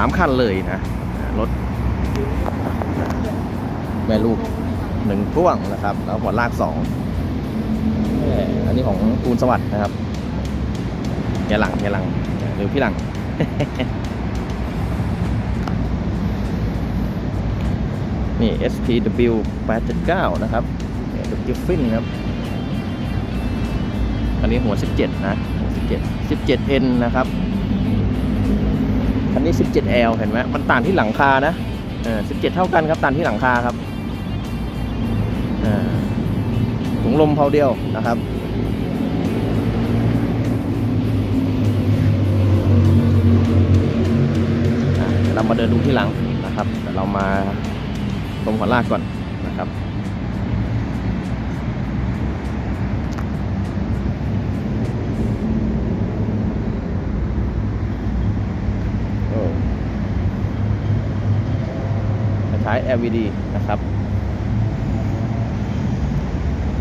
ามคันเลยนะ รถแม่ลูกหนึ่งพ่วงนะครับ แล้วหัวลากสองอันนี้ของปูนสวัสด์นะครับเฮียหลังเฮียหลังหรือพี่หลังนี่ SPW 879 นะครับเดูกิฟฟินครับ อันนี้หัว 17 นะหัว17 17N นะครับ นี้ 17L เห็นไหมมันต่างที่หลังคานะเออ17 เท่ากันครับต่างที่หลังคาครับอ่าถุงลมเพาเดียวนะครับเดี๋ยวเรามาเดินดูที่หลังนะครับเดี๋ยวเรามาตรงหัวลากก่อน ใช้ LED นะครับ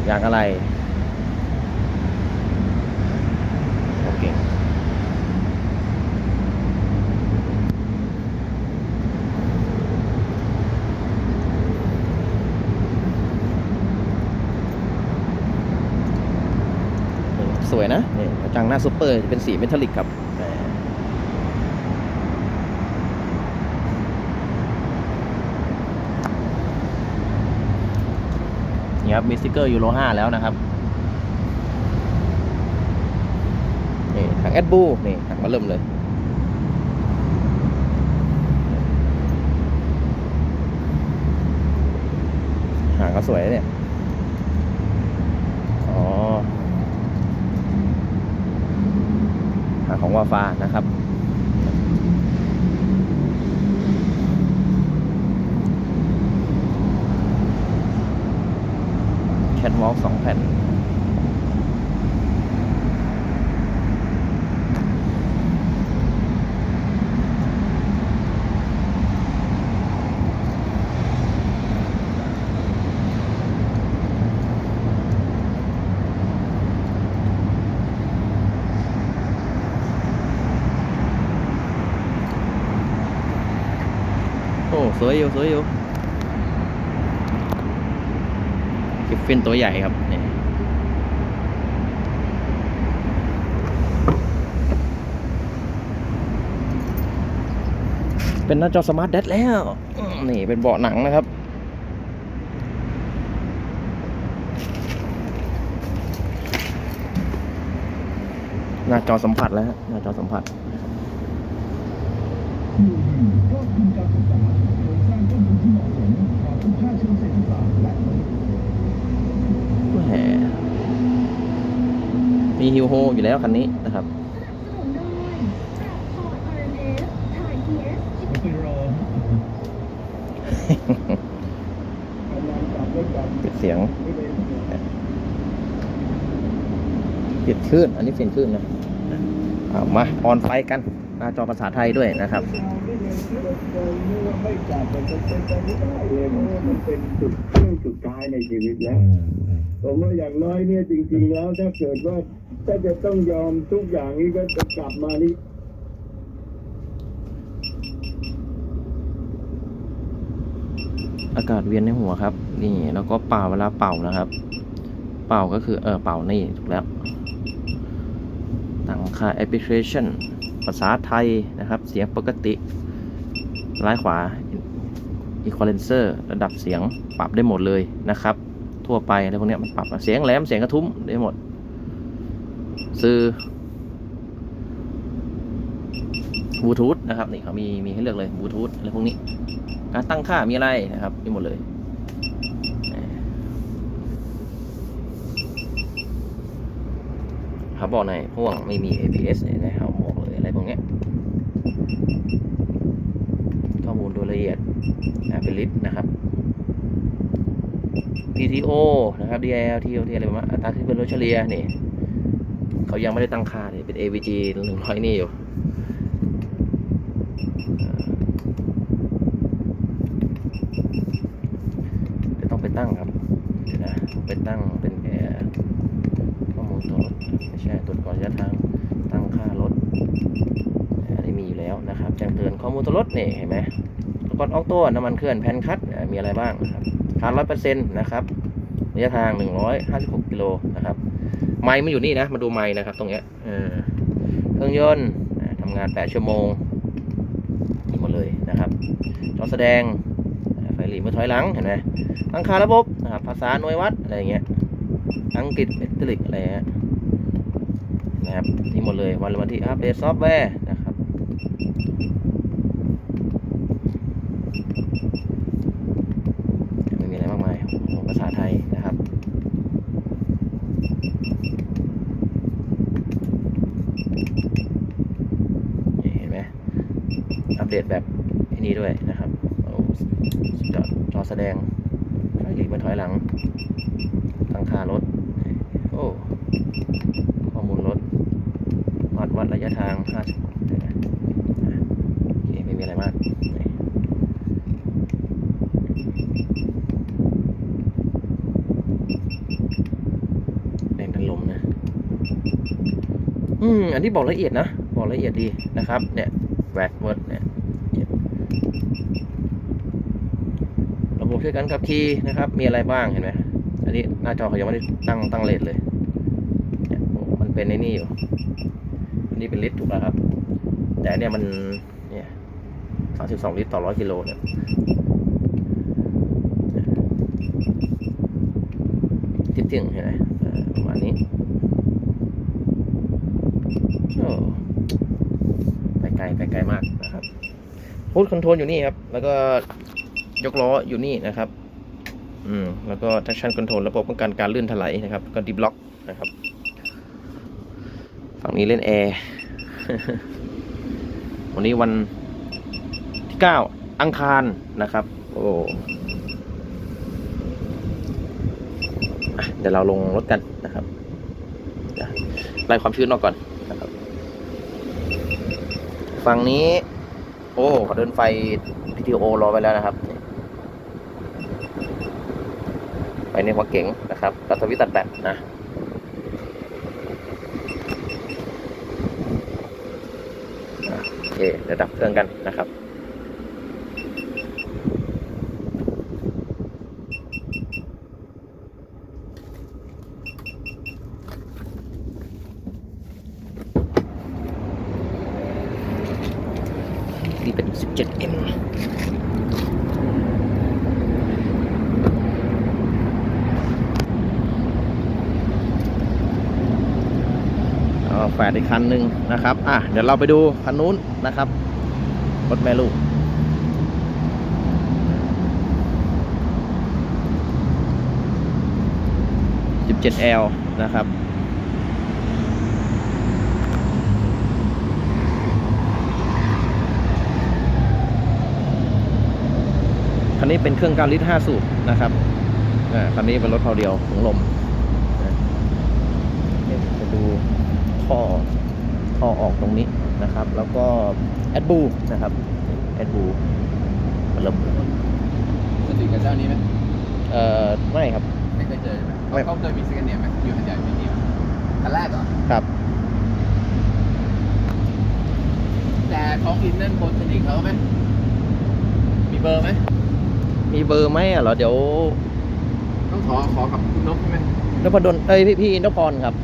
อย่างอะไร โอเค สวยนะนี่จังหน้าซูเปอร์จะเป็นสีเมทัลลิกครับแหม นี่ครับมีสติกเกอร์ยูโร5แล้วนะครับนี่ถังแอดบูนี่ถังมาเริ่มเลยหางก็สวยเนี่ยอ๋อหางของวาฟานะครับ แคทวอล์กสองแผ่น โอ้ สวยอยู่ สวยอยู่ กิฟฟินตัวใหญ่ครับนี่เป็นหน้าจอสมาร์ทเดดแล้ว นี่เป็นเบาะหนังนะครับหน้าจอสัมผัสแล้วฮะหน้าจอสัมผัส ครอบคลุมการศึกษาโครงสร้างต้นทุนที่เหมาะสมปรับคุณค่าเชิงเศรษฐศาสตร์และ แหม มีฮิวโฮอยู่แล้วคันนี้นะครับสนุนโดยจากพอร์ต RMS ถ่าย TS ไปรอกำลังจับด้วยกันปิดเสียงไม่ได้ปิดคลื่นอันนี้เปลี่ยนคลื่นนะเอามาออนไฟกัน หน้าจอภาษาไทยด้วยนะครับไม่จับมันจะเป็นไปไม่ได้เลยเพราะว่ามันเป็นจุดเรื่องสุดท้ายในชีวิตแล้วผมว่าอย่างน้อยเนี่ยจริง ๆ แล้วถ้าเกิดว่า ถ้าจะต้องยอมทุกอย่างนี้ก็จะกลับมานี่อากาศเวียนในหัวครับ นี่แล้วก็เป่าเวลาเป่านะครับ เป่าก็คือเออเป่านี่ถูกแล้วตั้งค่าแอปพลิเคชันภาษาไทยนะครับ เสียงปกติซ้ายขวา Equalizer ระดับเสียงปรับได้หมดเลยนะครับ ทั่วไปอะไรพวกนี้มันปรับเสียงแหลมเสียงกระทุ้มได้หมด ซื้อบลูทูธนะครับนี่เขามีมีให้เลือกเลยบลูทูธอะไรพวกนี้ การตั้งค่ามีอะไรนะครับมีหมดเลยเขาบบอกในพ่วงไม่มี ABS เนี่ยนะครับบอกเลยอะไรพวกนี้ข้อมูลโดยละเอียดนะเป็นลิตรนะครับ PTO นะครับ DL TOT อะไรประมาณอัตราที่เป็นรถเฉลี่ยนี่ เขายังไม่ได้ตั้งค่าเนี่ยเป็น AVG หนึ่งร้อยนี่อยู่เดี๋ยวต้องไปตั้งครับเดี๋ยวนะไปตั้งเป็นแอร์ข้อมูลตัวรถไม่ใช่ตรวจก่อนระยะทางตั้งค่ารถอันนี้มีอยู่แล้วนะครับแจ้งเตือนข้อมูลตัวรถนี่เห็นไหมรถกดออกตัวน้ำมันเคลื่อนแผ่นคัดมีอะไรบ้างนะครับคาร์ร้อยเปอร์เซ็นต์นะครับระยะทางหนึ่งร้อยห้าสิบหกกิโลนะครับ ไม้มันอยู่นี่นะ มาดูไม้นะครับ ตรงเนี้ยเครื่องยนต์ทำงานแปดชั่วโมงนี่หมดเลยนะครับจอแสดงไฟหลีเมื่อถอยหลังเห็นไหมตั้งคาระบบนะครับภาษาหน่วยวัดอะไรเงี้ยอังกฤษเมทริกอะไรเงี้ยนะครับนี่หมดเลยวันละวันที่อัปเดตซอฟต์แวร์นะครับไม่มีอะไรมากมายโอ้โหภาษาไทยนะครับนี่ เห็นไหมอัปเดตแบบนี้ด้วยนะครับโอ้จอจอแสดงไฟหลีมาถอยหลังตั้งค่ารถ โอ้ ข้อมูลรถวัดวัดระยะทาง50เห็นไหมอะโอเคไม่มีอะไรมากนี่แรงดันลมนะ อันที่บอกละเอียดนะ บอกละเอียดดีนะครับเนี่ยแวดเวิร์ดเนี่ยระบบช่วยกันขับขี่นะครับ มีอะไรบ้างเห็นไหมอันนี้หน้าจอเขายังไม่ได้ตั้งตั้งเลทเลยเนี่ยมันเป็นในนี่อยู่อันนี้เป็นลิตรถูกแล้วครับ แต่เนี่ยมันเนี่ยสามสิบสองลิตรต่อร้อยกิโลเนี่ยทิศถึงเห็นไหมประมาณนี้ ไปไกลไปไกลมากนะครับพูดคอนโทรลอยู่นี่ครับ แล้วก็ยกล้ออยู่นี่นะครับ อืม แล้วก็ traction control ระบบป้องกันการลื่นถลายนะครับ ก็ดีบล็อกนะครับ ฝั่งนี้เล่นแอร์ วันนี้วันที่9อังคารนะครับ โอ้เดี๋ยวเราลงรถกันนะครับไล่ความชื้นออกก่อน ฝั่งนี้ โอ้เขาเดินไฟ PTO รอไปแล้วนะครับไปในหัวเก๋งนะครับตัดสวิตตัดแบตนะอะโอเคเดี๋ยวดับเครื่องกันนะครับ นี่เป็น 17M เอาแฝดอีกคั นหนึ่งนะครับ อะ เดี๋ยวเราไปดูคันนู้นนะครับ รถแม่ลูก 17L นะครับ คันนี้เป็นเครื่อง9ลิตร5สูบนะครับอ่าคันนี้เป็นรถเพาเดียวถุงลมเดี๋ยวจะดูท่อ ท่อออกตรงนี้นะครับ แล้วก็แอดบูนะครับแอดบูเริ่มสนิทกับเจ้านี้ไหมเอ่อไม่ครับ ไม่เคยเจอใช่ไหมไม่ เขาเคยมีสแกนเนียไหมอยู่หันใหญ่ไม่มีคันแรกเหรอครับ แต่ท้องอินนั่นบนสนิทเขาไหมมีเบอร์ไหมมีเบอร์ไหมอะเหรอเดี๋ยวต้องขอขอกับคุณนกใช่ไหมนพดลเอ้ยพี่พี่นพพรครับ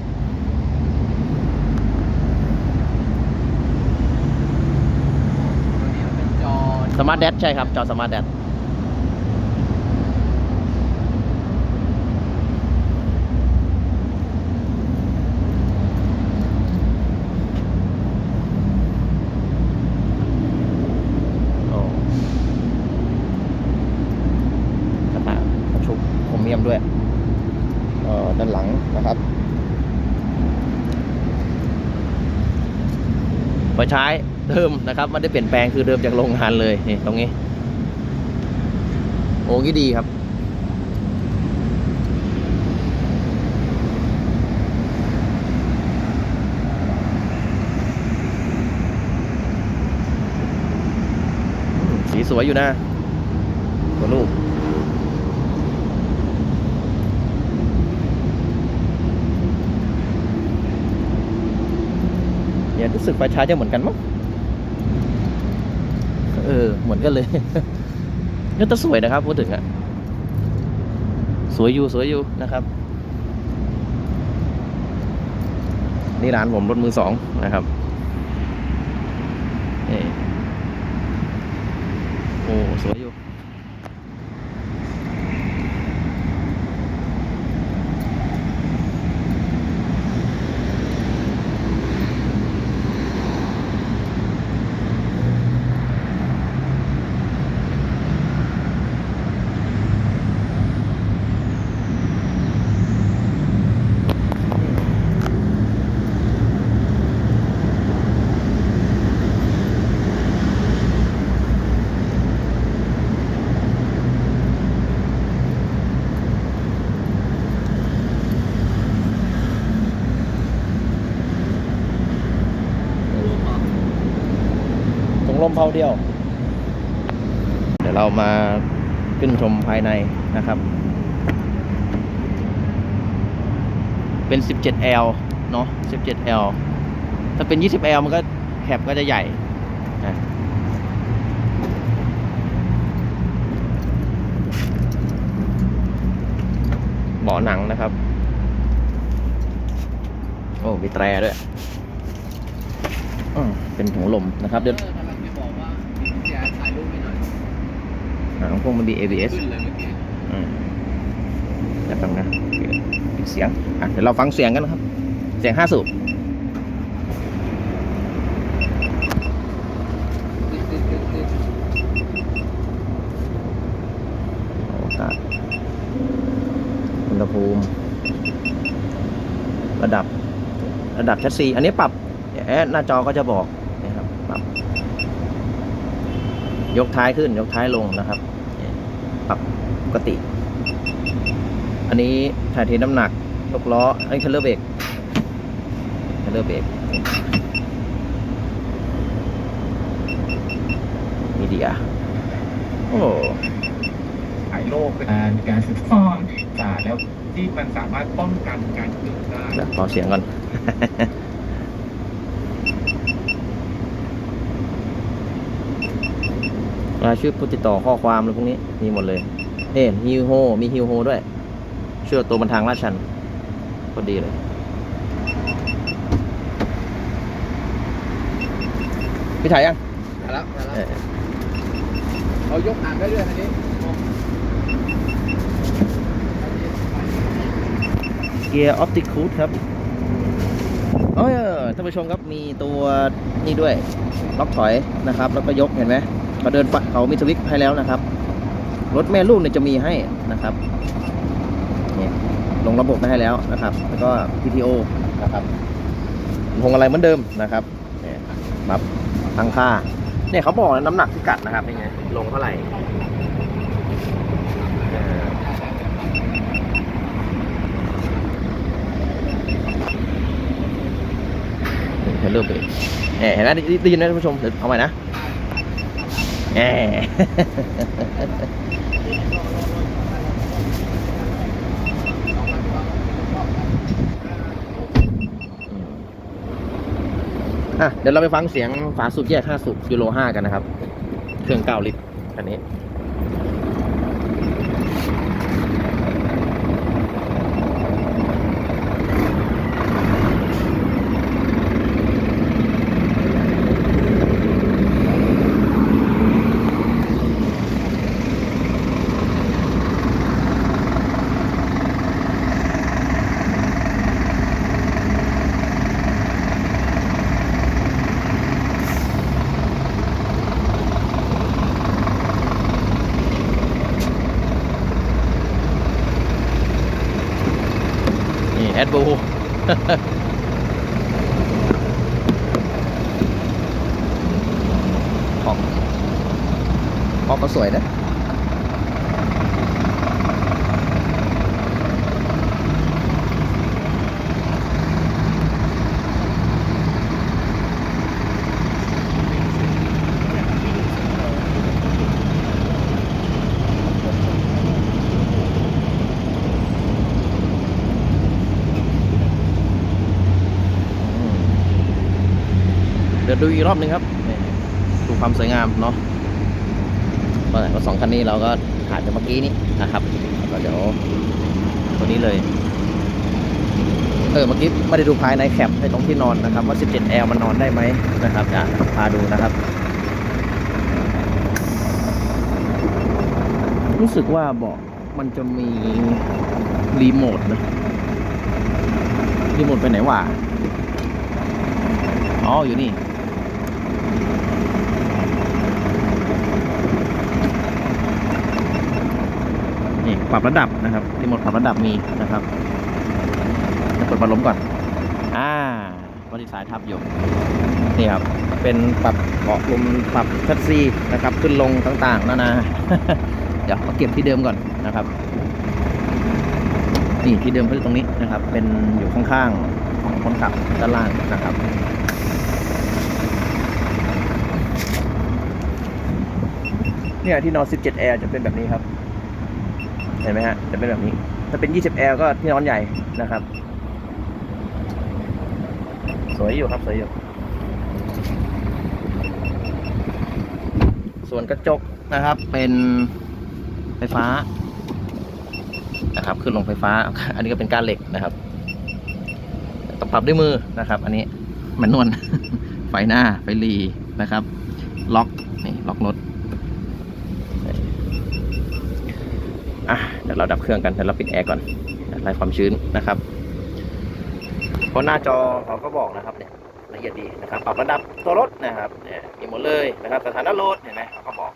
ตัวนี้มันเป็นจอ สมาร์ทแดชใช่ครับ จอสมาร์ทแดชโอ้กระถางกระชุบโครเมียมด้วยเออด้านหลังนะครับไฟใช้ เดิมนะครับไม่ได้เปลี่ยนแปลงคือเดิมจากโรงงานเลยนี่ตรงนี้ โอ้ยดีครับสีสวยอยู่นะตัวลูกเนี่ยรู้สึกไฟท้ายจะเหมือนกันมั้ง เออ เหมือนกันเลยก็จะสวยนะครับพูดถึงอะสวยอยู่สวยอยู่นะครับ นี่ร้านผมรถมือสองนะครับนี่โอ้สวยอยู่ ถุงลมเพาเดียว เดี๋ยวเรามาขึ้นชมภายในนะครับ เป็น 17L เนาะ 17L ถ้าเป็น 20L มันก็แคปก็จะใหญ่นะเบาะหนังนะครับ โอ้มีแตรด้วยอืมเป็นถุงลมนะครับเดี๋ยวเออกำลังจะบอกว่ามีกุญแจถ่ายรูปให้หน่อยหางพวกมันมี ABS ขึ้นเลย เดี๋ยวฟังนะโอเคปิดเสียงอะเดี๋ยวเราฟังเสียงกันนะครับ เสียงห้าสูบอุณหภูมิ ระดับระดับแชสซีอันนี้ปรับแอดหน้าจอก็จะบอกนะครับปรับ ยกท้ายขึ้นยกท้ายลงนะครับ ปรับ กติ อันนี้ถ่ายเทน้ำหนักยกล้อ อันนี้เทเลอร์เบรกเทเลอร์เบรกมีเดียโอ้ขายโลกเป็นการการศึกษาศาสตร์แล้วที่มันสามารถป้องกันการเกิดได้เดี๋ยวเบาเสียงก่อน รายชื่อผู้ติดต่อข้อความอะไรพวกนี้มีหมดเลย เอ๊ฮิวโฮ มีฮิวโฮด้วย เชื่อตัวบรรทางลาดชันก็ดีเลย พี่ถ่ายยังมาแล้วมาเอแล้วอเขายกหางได้ด้วยอันนี้ เกียร์ออปติคูดครับเอยท่านผู้ชมครับมีตัวนี่ด้วยล็อกถอยนะครับ แล้วก็ยกเห็นไหมเขาเดินฝัเขามีสวิตช์ให้แล้วนะครับ รถแม่ลูกเนี่ยจะมีให้นะครับนี่ลงระบบมาให้แล้วนะครับ แล้วก็ PTO นะครับพวงอะไรเหมือนเดิมนะครับเนี่ยปรับตั้งค่าเนี่ยเขาบอกน้ำหนักพิกัดนะครับเป็นไงลงเท่าไหร่เริ่มเบรกเห็นไหมได้ได้ยินไหมท่านผู้ชมเดี๋ยวเอาใหม่นะแหม อะเดี๋ยวเราไปฟังเสียงฝาสูบแยก 5 สูบยูโร 5 กันนะครับ เครื่อง 9 ลิตรอันนี้ แอดบูของของก็สวยนะ เดี๋ยวดูอีกรอบหนึงครับดูความสวยงามเนาะก็ก็สองคันนี้เราก็ถ่ายไปเมื่อกี้นี้นะครับก็เดี๋ยวตัวนี้เลยเออเมื่อกี้ไม่ได้ดูภายในแคปในตรงที่นอนนะครับ ว่า 17L มันนอนได้ไหมนะครับจะพาดูนะครับ รู้สึกว่าเบาะมันจะมีรีโมทนะรีโมทไปไหนวะอ๋ออยู่นี่ นี่ ปรับระดับนะครับรีโมทปรับระดับมีนะครับจะเปิดพัดลมก่อน อ่าบริสายทับอยู่ นี่ครับ เป็นปรับเบาะลมปรับชัดซีนะครับ ขึ้นลงต่างๆนานา เดี๋ยวมาเก็บที่เดิมก่อนนะครับ นี่ที่เดิมก็คือตรงนี้นะครับ เป็นอยู่ข้างๆของคนขับด้านล่างนะครับเนี่ยที่นอน 17 Air จะเป็นแบบนี้ครับ เห็นไหมฮะจะเป็นแบบนี้ ถ้าเป็น 20 Air ก็ที่นอนใหญ่นะครับ สวยอยู่ครับสวยอยู่ ส่วนกระจกนะครับเป็นไฟฟ้านะครับขึ้นลงไฟฟ้า อันนี้ก็เป็นก้านเหล็กนะครับต้องปรับด้วยมือนะครับ อันนี้มันนวลไฟหน้าไฟลีนะครับ ล็อกนี่ล็อกรถ อะเดี๋ยวเราดับเครื่องกันเดี๋ยวเราปิดแอร์ก่อนไล่ความชื้นนะครับเพราะหน้าจอเขาก็บอกนะครับเนี่ยละเอียดดีนะครับปรับระดับตัวรถนะครับเนี่ยมีหมดเลยนะครับสถานะรถเห็นไหมเขาก็บอก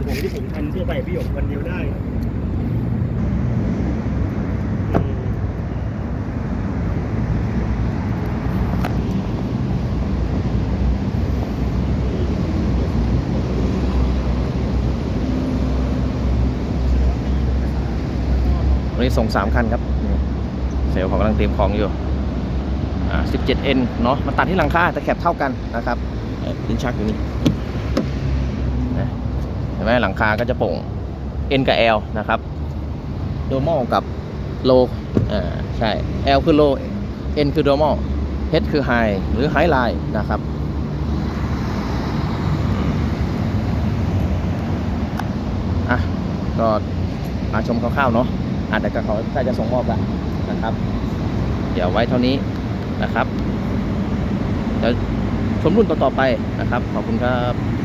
ายี่หนูเป็นสายผมที่ผมทำทั่วไปพี่หยกวันเดียวได้อืมวันนี้ส่งสามคันครับนี่เซลล์เขากำลังเตรียมของอยู่ อ่า 17N เนาะ มันตัดที่หลังคาแต่แคบเท่ากันนะครับเอ่อลิ้นชักอยู่นี่นะเห็น ไหมหลังคาก็จะโป่ง N กับ L นะครับโดมอลกับโลอ่าใช่ L คือโล N คือ normal H คือ high หรือ high line นะครับอะก็มาชมคร่าวๆเนาะอาจจะกับเขาใกล้จะส่งมอบแล้วนะครับ เดี๋ยวไว้เท่านี้นะครับเดี๋ยวชมรุ่นต่อๆไปนะครับ ขอบคุณครับ